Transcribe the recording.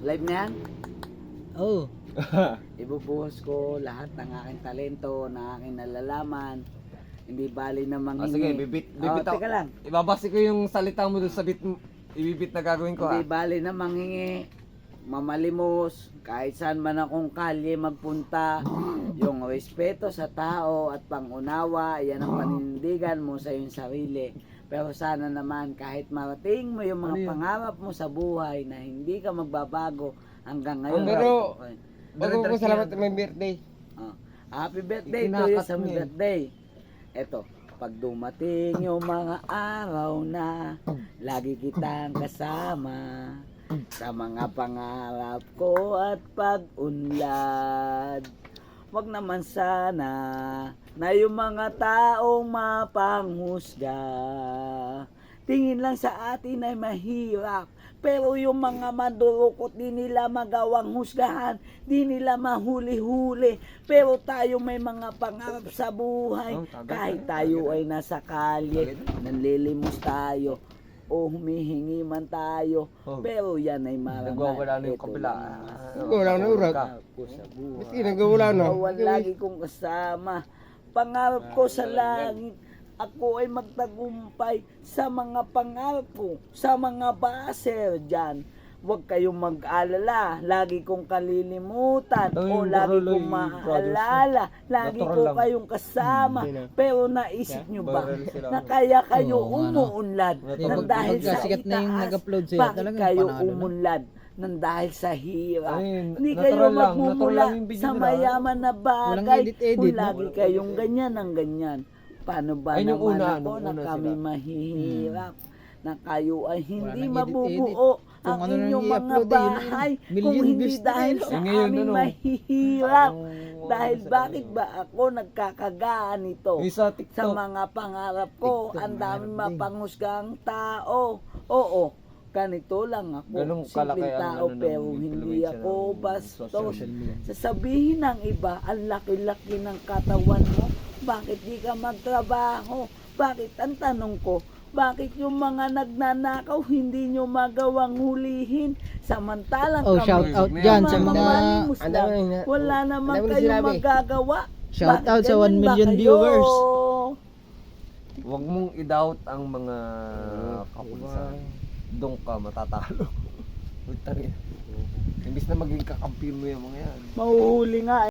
Live na yan? Oh. Ibubuhos ko lahat ng aking talento, ng aking nalalaman. Hindi bali na Ah, manghingi. sige, bibit, bibit oh, ako. teka lang. Ibabasi ko yung salita mo doon sa bit, ibibit na gagawin ko Hindi ah. bali na manghingi. Mamalimos, kahit saan man akong kalye magpunta, yung respeto sa tao at pangunawa, yan ang panindigan mo sa iyong sarili. Pero sana naman kahit marating mo yung mga Ano pangarap mo sa buhay na hindi ka magbabago hanggang ngayon. Pero-. Bago ko salamat may birthday. Oh. Happy birthday to you sa eh. birthday. Eto, pag dumating yung mga araw na lagi kitang kasama sa mga pangarap ko at pag-unlad. Wag naman sana na yung mga taong mapanghusga. Tingin lang sa atin ay mahirap. Pero yung mga mandurukot, di nila magawang husgahan, di nila mahuli-huli. Pero tayo may mga pangarap sa buhay. Oh, Kahit tayo ay nasa kalye, nanlilimos tayo, o humihingi man tayo. Oh. Pero yan ay marangal. Nagwawala na yung Ito kabila. lang ang Nagwawala na urag. pangarap ko sa buhay. Kasi nagwawala na. Kawan lagi kong kasama. Pangarap ko sa langit. Ako ay magtagumpay sa mga pangarap ko, sa mga baser dyan. Huwag kayong mag-alala. Lagi kong kalilimutan Ay, o lagi kong maalala. Lagi ko lang. kayong kasama. Hindi na. Pero naisip nyo ba na kaya kayo no. umuunlad Di, nang dahil sa itaas? Bakit kayo umunlad nang dahil sa hirap? Ay, Hindi kayo magmumula lang sa mayaman na bagay edit-edit, kung no? lagi kayong ganyan ang ganyan. Paano ba Ayun naman una, ako nung na una kami sila. mahihirap? Na kayo ay hindi mabubuo Kung ang ano nang inyong mga i-upload eh, yun bahay kung Million hindi views na dahil yun. sa Eh, ngayon, aming ano? mahihirap. Ang- Dahil sa- bakit ba ako nagkakagaan ito? Yung sa sa TikTok. mga pangarap ko, TikTok, ang daming din. mapanghusgang tao. Oo, ganito lang ako. Ganun kalaki Simpleng ang tao ano ng pero hindi ako ng bastos. social media. Sasabihin ng iba, ang laki-laki ng katawan mo, bakit di ka magtrabaho? Bakit ang tanong ko, bakit yung mga nagnanakaw hindi nyo magawang hulihin? Samantalang Oh, kami, shout out Yung dyan mga sa mga Ang dami na- wala naman ang dami na kayong sinabi. magagawa. Shout Bakit out sa 1 ganun ba million kayo? viewers. Huwag mong i-doubt ang mga kapulisan. Doon ka matatalo. Utang yan. Imbis na maging kakampi mo yung mga yan. Mahuhuli nga